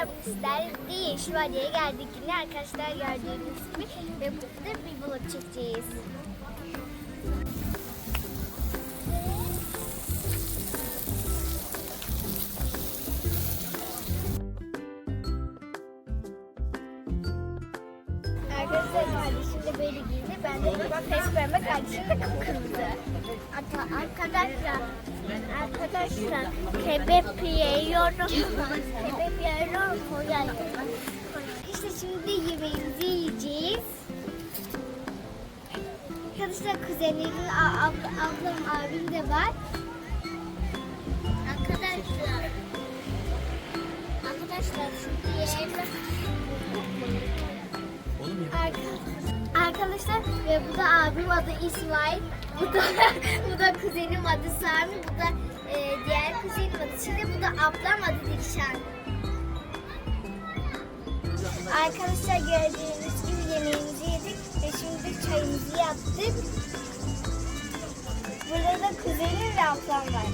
Arkadaşlar bu sizlerle bir Yeşil Vadiye'ye geldik. Yine arkadaşlar gördüğünüz gibi. Ve burada bir vlog çekeceğiz. Kardeşim de böyle giydi. Ben de pembe kardeşim de kıpkırmızı. Hatta arkadaşlar arkadaşlar kebap yiyorum. kebap yiyorum. koyalım. İşte şimdi yemeğimizi yiyeceğiz. Arkadaşlar kuzenim, ab- ablam, abim de var. Arkadaşlar. Arkadaşlar şimdi yiyelim. Arka- Arkadaşlar ve bu da abim adı İsmail. Bu da bu da kuzenim adı Sami. Bu da e, diğer kuzenim adı Çile. Bu da ablam adı Dilşan. Arkadaşlar gördüğünüz gibi yemeğimizi yedik ve şimdi çayımızı yaptık. Burada da kuzenim ve ablam var.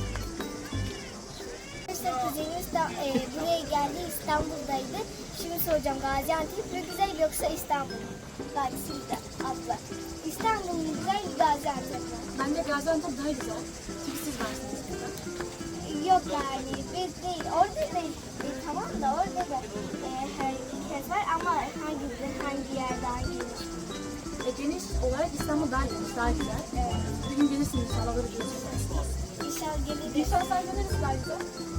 Arkadaşlar kuzenim e, buraya geldi İstanbul'daydı. Şimdi soracağım Gaziantep mi güzel yoksa İstanbul mu? Gaziantep abla. İstanbul mu güzel Gaziantep mi? Bence Gaziantep daha güzel. Çünkü siz varsınız burada. Yok yani biz değil. Orada da e, tamam da orada da e, herkes var ama hangi hangi yerde hangi yer? E, geniş olarak İstanbul daha geniş, daha güzel. Evet. Bir gün gelirsiniz inşallah böyle görüşeceğiz. İnşallah geliriz. İnşallah sen geliriz belki de.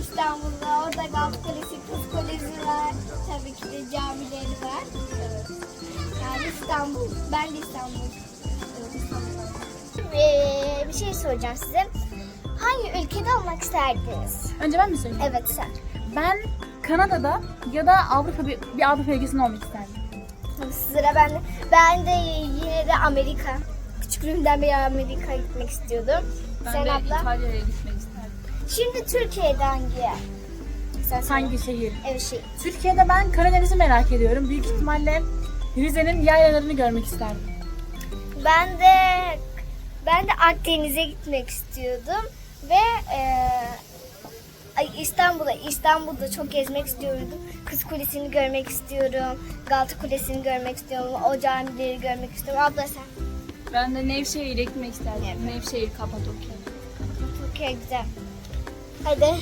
İstanbul'da orada Galata Kulesi, Kız Kulesi var. Tabii ki de camileri var. Evet. Yani İstanbul. Ben de İstanbul. Ee, bir şey soracağım size. Hangi ülkede olmak isterdiniz? Önce ben mi söyleyeyim? Evet sen. Ben Kanada'da ya da Avrupa bir, bir Avrupa ülkesinde olmak isterdim. Sıra bende. Ben de yine de Amerika. Küçüklüğümden beri Amerika'ya gitmek istiyordum. sen abla? İtalya'ya gitmek. Şimdi Türkiye'de hangi yer? Sen söyle. Hangi şehir? Evet şey. Türkiye'de ben Karadeniz'i merak ediyorum. Büyük ihtimalle Rize'nin yaylalarını görmek isterdim. Ben de ben de Akdeniz'e gitmek istiyordum ve e, ay İstanbul'a İstanbul'da çok gezmek istiyordum. Kız Kulesi'ni görmek istiyorum. Galata Kulesi'ni görmek istiyorum. O camileri görmek istiyorum. Abla sen. Ben de Nevşehir'e gitmek isterdim. Nevşehir, Kapadokya. Türkiye güzel. Hadi.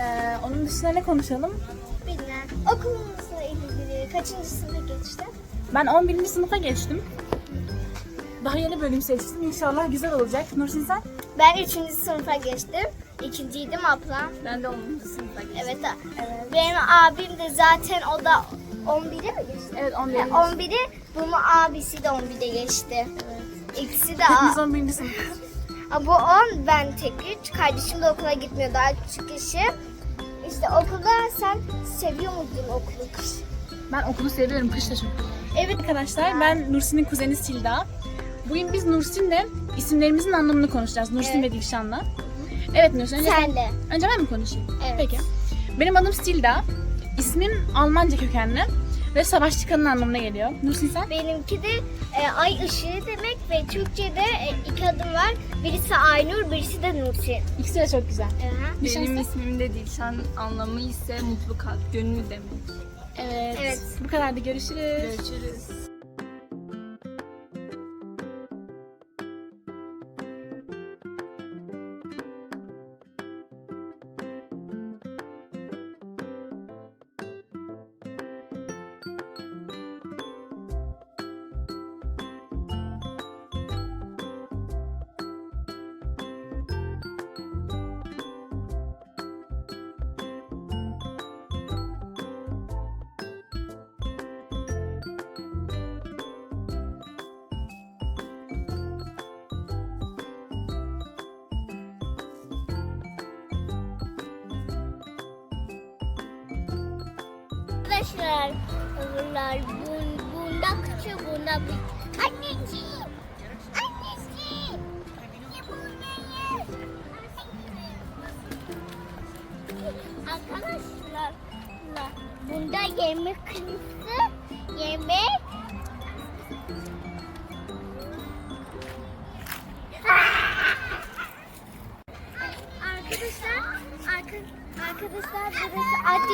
Ee, onun dışında ne konuşalım? Bilmem. Okulunuzla ilgili kaçıncı sınıfa geçtin? Ben 11. sınıfa geçtim. Daha yeni bölüm seçtim. İnşallah güzel olacak. Nursin sen? Ben üçüncü sınıfa geçtim. İkinciydim abla. Ben de 10. sınıfa geçtim. Evet. evet. Benim abim de zaten o da 11'e mi geçti? Evet 11. Ha, 11'i bunun abisi de 11'e geçti. Evet. İkisi de A. 11. sınıf. A, Bu 10 ben tek üç. Kardeşim de okula gitmiyor daha küçük kişi. İşte okulda sen seviyor muydun okulu kış? Ben okulu seviyorum. Kış da çok. Evet. Arkadaşlar ben Nursin'in kuzeni Silda. Bugün biz Nursin'le isimlerimizin anlamını konuşacağız. Nursin Evet. ve Dilşan'la. Evet Nursin. Önce, Sen de. önce ben mi konuşayım? Evet. Peki. Benim adım Silda. İsmim Almanca kökenli ve savaşçı kadın anlamına geliyor. Nursin sen? Benimki de e, ay ışığı demek ve Türkçe'de e, iki adım var. Birisi Aynur, birisi de Nursin. İkisi de çok güzel. Aha. Dilşan Benim ismim de Dilşan anlamı ise mutlu kalp, gönül demek. Evet. Evet. Bu kadar da görüşürüz. Görüşürüz. Arkadaşlar, bunda küçük, bunda büyük.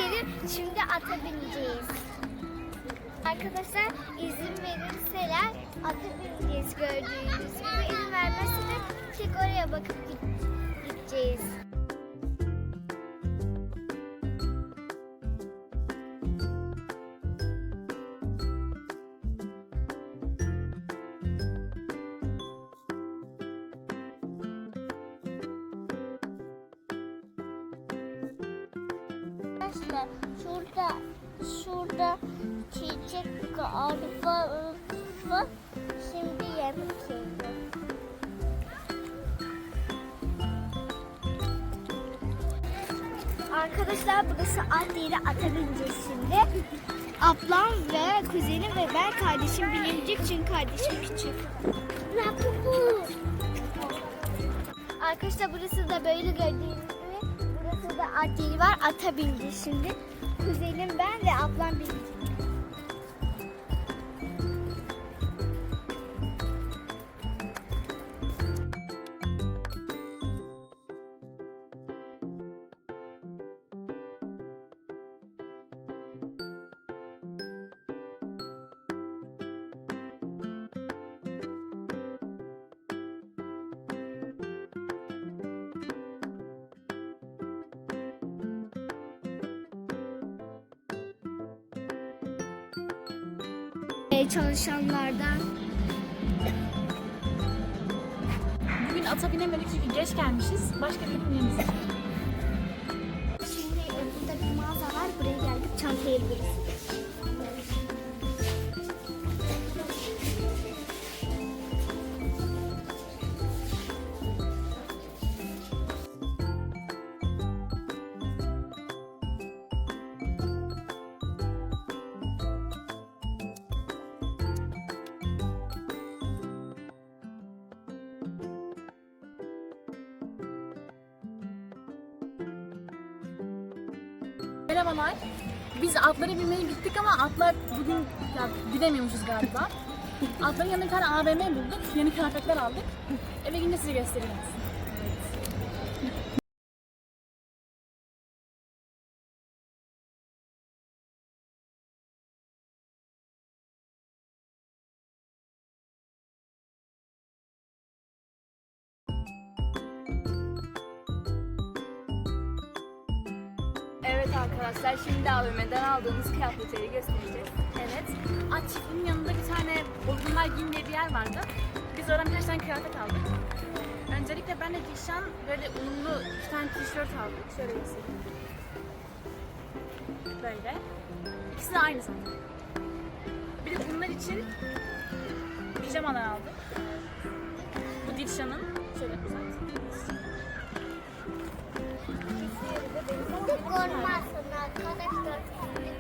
Yeri. Şimdi ata bineceğiz. Arkadaşlar izin verirseler ata bineceğiz gördüğünüz gibi. İzin vermezse de tek oraya bakıp gideceğiz. Arkadaşlar şurada şurada çiçek arpa var. Şimdi yemek yiyelim. Arkadaşlar burası at yeri ata şimdi. Ablam ve kuzenim ve ben kardeşim binecek çünkü kardeşim küçük. Arkadaşlar burası da böyle gördüğünüz gibi burası da at yeri var. Ata bineceğiz şimdi. Kuzenim ben ve ablam binecek. Çalışanlardan. Bugün ata binemedik çünkü geç gelmişiz. Başka bir binmemiz Şimdi e, burada bir mağaza var. Buraya geldik çanta alıyoruz. Merhabalar. Biz atlara binmeye gittik ama atlar bugün ya, gidemiyormuşuz galiba. Atların yanında bir tane AVM bulduk. Yeni kıyafetler aldık. Eve gidince size göstereceğiz. Evet arkadaşlar şimdi AVM'den aldığımız kıyafetleri göstereceğiz. Evet. At yanında bir tane Olgunlar Giyim diye bir yer vardı. Biz oradan birkaç tane kıyafet aldık. Öncelikle ben de Gülşen böyle unlu iki tane tişört aldık. Şöyle göstereyim. Böyle. İkisi de aynı zaten. Bir de bunlar için pijamalar aldık. Bu Dilşan'ın. Şöyle uzat. Olmazsın arkadaşlar.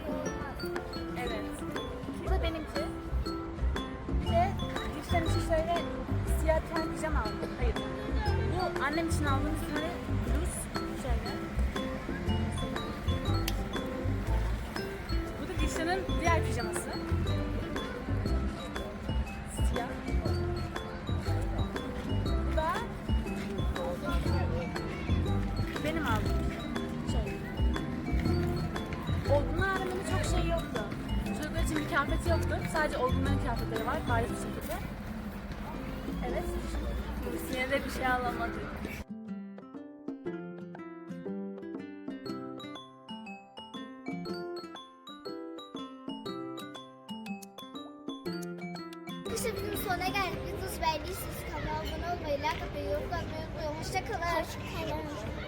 Olmaz. Evet. Bu benimki. Bir de için şöyle siyah pijama aldım. Hayır. Bu annem için aldığım bir tane bluz. Şöyle. Bu da Gülşen'in diğer pijaması. Kıyafeti yoktu. Sadece olgunların kıyafetleri var. Bariz bir şekilde. Evet. Yine de bir şey alamadık. Arkadaşlar bizim sonuna geldik. Biz beğendiyseniz kanala abone olmayı, like atmayı, yorum atmayı unutmayın. Hoşçakalın. Hoşçakalın.